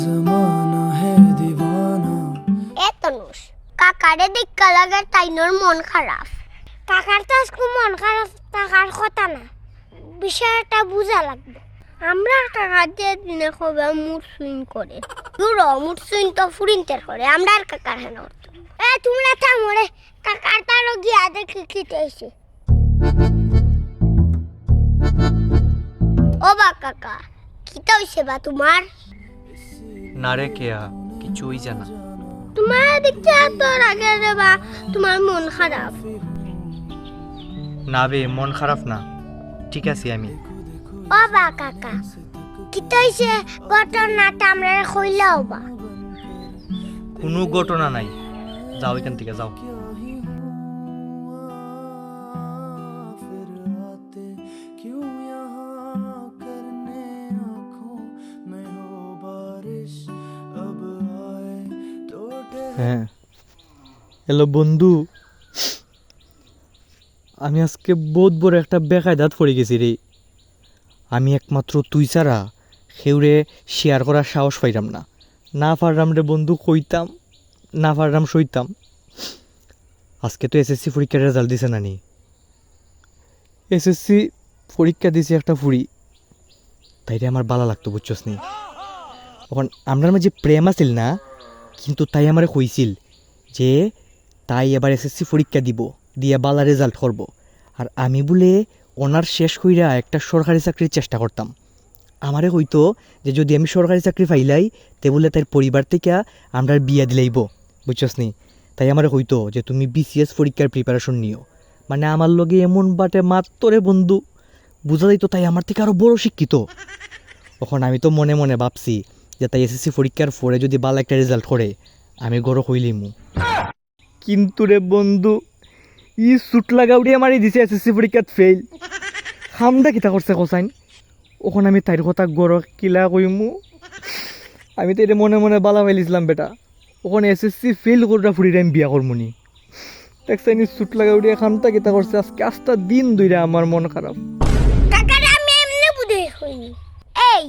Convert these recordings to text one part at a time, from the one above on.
জমানা হে দিবানা। এ তনুষ কাকারে দিক্কা লাগে তাই নোর মন খারাপ। কাকার তো আজকে মন খারাপ টাকার কথা না। বিষয়টা বুঝা লাগবে। আমরা কাকার যে দিনে হবে মুড সুইং করে। দূর মুড সুইং তো ফুরিনতের করে। আমরা আর কাকার হেন এ তোমরা থামো রে। কাকার তারও গিয়া দেখি খেতে এসে। ও বা কাকা কি তো হইছে বা তোমার? না রে কেয়া কিছুই জানা। তোমার দেখতে এত রাগে রে বা তোমার মন খারাপ। না বে মন খারাপ না। ঠিক আছে আমি। ও বা কাকা কি তৈছে ঘটনাটা আমরা কইলাও বা? কোনো ঘটনা নাই। যাও এখান থেকে যাও। হ্যাঁ। হ্যালো বন্ধু, আমি আজকে বহুত বড় একটা বেকায়দাত পড়ে গেছি রে। আমি একমাত্র তুই ছাড়া সেউরে শেয়ার করার সাহস পাইলাম না। না পারলাম রে বন্ধু, কইতাম, না পারলাম সইতাম। আজকে তো এসএসসি পরীক্ষার রেজাল্ট দিছে নানি এসএসসি পরীক্ষা দিছে একটা ফুড়ি। তাইরে আমার বালা লাগতো বুঝছস নি। তখন আমরার মাঝে প্রেম আছিল না, কিন্তু তাই আমারে কইছিল যে, তাই এবার এসএসসি পরীক্ষা দিব, দিয়ে বালা রেজাল্ট করব। আর আমি বলে অনার শেষ কইরা একটা সরকারি চাকরির চেষ্টা করতাম। আমারে হইতো যে, যদি আমি সরকারি চাকরি পাইলাই, তে বলে তার পরিবার থেকে আমরা বিয়া দিলাইব, বুঝছস নি? তাই আমারে হইতো যে, তুমি বিসিএস পরীক্ষার প্রিপারেশন নিও। মানে আমার লগে এমন বাটে মাত্তরে বন্ধু, বুঝা যাইতো তাই আমার থেকে আরও বড় শিক্ষিত। তখন আমি তো মনে মনে ভাবছি যে তাই এসএসসি পরীক্ষার পরে যদি ভালো একটা রেজাল্ট করে আমি গড় হইলিমু কিন্তু রে বন্ধু ই সুট লাগাউড়ি আমারই দিছে এসএসসি পরীক্ষাত ফেল খামদা কিতা করছে কোসাইন? ওখানে আমি তাইর কথা গড় কিলা কইমু। আমি তো এটা মনে মনে বালা ফেলিছিলাম বেটা। ওখানে এসএসসি ফেল করে ফুড়ি আমি বিয়া করমুনি দেখছেন সুট লাগাউড়ি খামতা কিতা করছে আজকে আস্তা দিন দুইরা আমার মন খারাপ কাকারে আমি এমনি বুঝে হইনি এই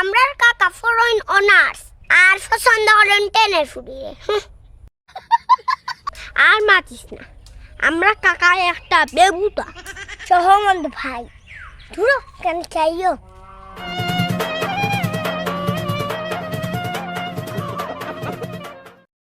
আমরা কাকা ফরইন অনার্স, আর পছন্দ হলেন টেনের ফুরিয়ে। আর মাতিস না, আমরা কাকা একটা বেবুটা সহমন্দ ভাই, ধুরো কেন চাইও